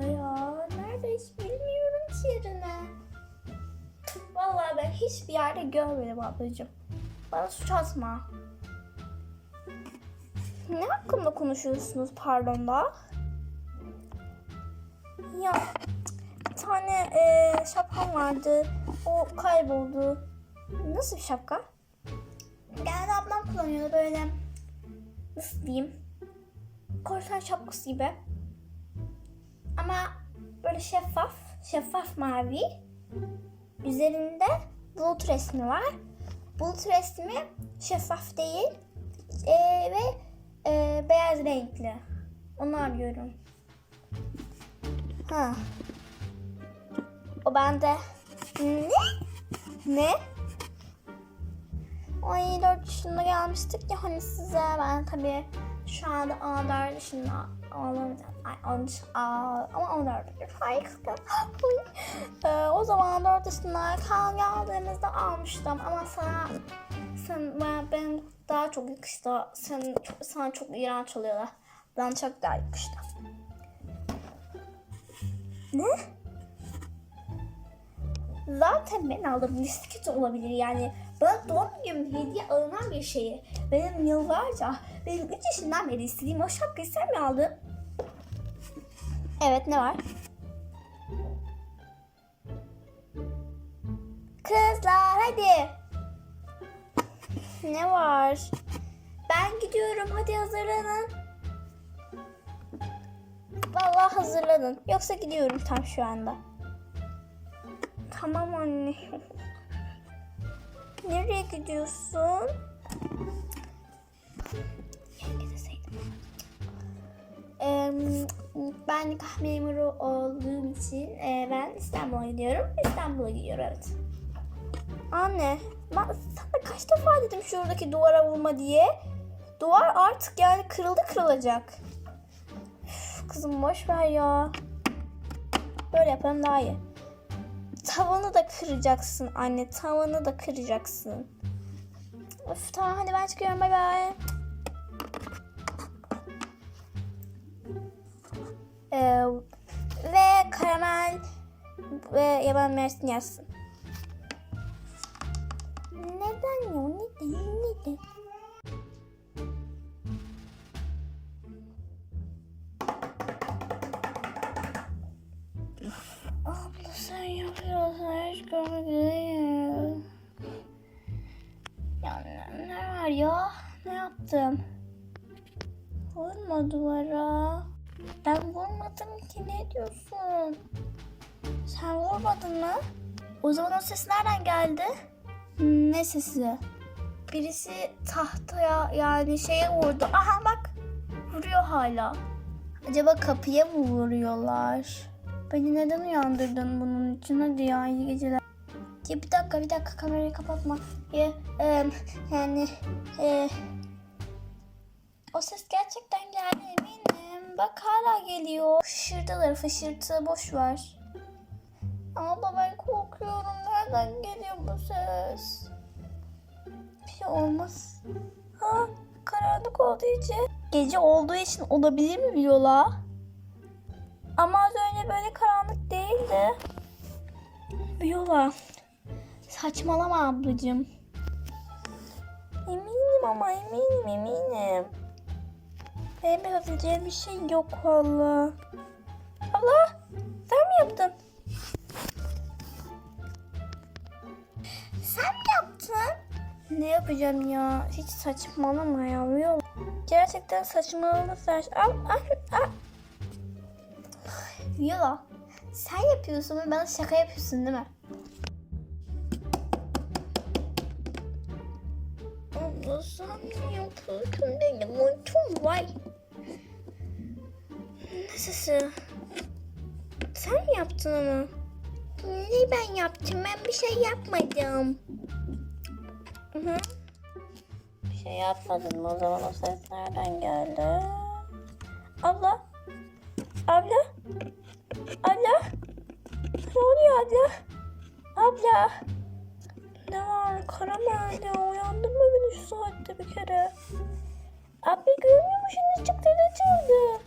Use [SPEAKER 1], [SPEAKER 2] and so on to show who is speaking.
[SPEAKER 1] abla ya? Nerede hiç bilmiyorum ki yerini. Vallahi ben hiçbir yerde görmedim ablacığım. Bana suç atma. Ne hakkında konuşuyorsunuz pardon da? Ya bir tane e, şapkam vardı. O kayboldu. Nasıl bir şapka? Genelde ablam kullanıyordu böyle. Nasıl diyeyim? Korsan şapkası gibi. Ama böyle şeffaf, şeffaf mavi. Üzerinde bulut resmi var. Bulut resmi şeffaf değil Ee, ve e, beyaz renkli. Onu arıyorum. Ha. O bende. Ne? Ne? Ay 4 yaşında gelmiştik ya hani size. Ben tabii şu anda 14 yaşında olamadım. Ay 13, aa, ama 14 Ay kıskan. ee, o zaman 4 yaşındayken geldiğimizde almıştım. Ama sana sen ben, ben daha çok yakıştı. Sen sana çok iğrenç oluyorlar. Ben çok daha yakıştı. Ne? Zaten ben aldım. Misket olabilir yani. Bana doğum günü hediye alınan bir şeyi. Benim yıllarca, benim 3 yaşından beri istediğim o şapkayı sen mi aldın? Evet ne var? Kızlar hadi. Ne var? Ben gidiyorum hadi hazırlanın. Vallahi hazırlanın. Yoksa gidiyorum tam şu anda. Tamam anne. Nereye gidiyorsun? Ee, ben nikah memuru olduğum için e, ben İstanbul'a gidiyorum. İstanbul'a gidiyorum evet. Anne ben sana kaç defa dedim şuradaki duvara vurma diye. Duvar artık yani kırıldı kırılacak. Üf, kızım boş ver ya. Böyle yapalım daha iyi. Tavanı da kıracaksın anne. Tavanı da kıracaksın. Of tamam hadi ben çıkıyorum bay bay. Ee, ve karamel ve yaban mersin yazsın. Yapıyorsun hiç değil. Ya ne, ne var ya? Ne yaptım? Vurma duvara. Ben vurmadım ki ne diyorsun? Sen vurmadın mı? O zaman o ses nereden geldi? Ne sesi? Birisi tahtaya yani şeye vurdu. Aha bak vuruyor hala. Acaba kapıya mı vuruyorlar? Beni neden uyandırdın bunun için? Hadi ya iyi geceler. Ya bir dakika bir dakika kamerayı kapatma. Ya, e, yani e, o ses gerçekten geldi eminim. Bak hala geliyor. Fışırdılar fışırtı boş ver. Abla ben korkuyorum. Nereden geliyor bu ses? Bir şey olmaz. Ha karanlık olduğu için. Gece olduğu için olabilir mi Viola? Ama az önce böyle karanlık değildi. Viola. Saçmalama ablacığım. Eminim ama eminim eminim. Benim yapabileceğim bir şey yok valla. Allah sen mi yaptın? Sen mi yaptın? Ne yapacağım ya? Hiç saçmalama ya. Viola. Gerçekten saçmalama saç. Al al al. Viola sen yapıyorsun ve bana şaka yapıyorsun değil mi? Abla sen yapıyorsun benim uykum var. Nasılsın? Sen mi yaptın onu? Ne ben yaptım? Ben bir şey yapmadım. Hı hı. Bir şey yapmadın mı? O zaman o ses nereden geldi? Abla. Abla. Abla. Ne oluyor abla? Abla. Ne var? Kara mı Uyandın mı beni şu saatte bir kere? Abi görmüyor musun? Çıktı da çaldı.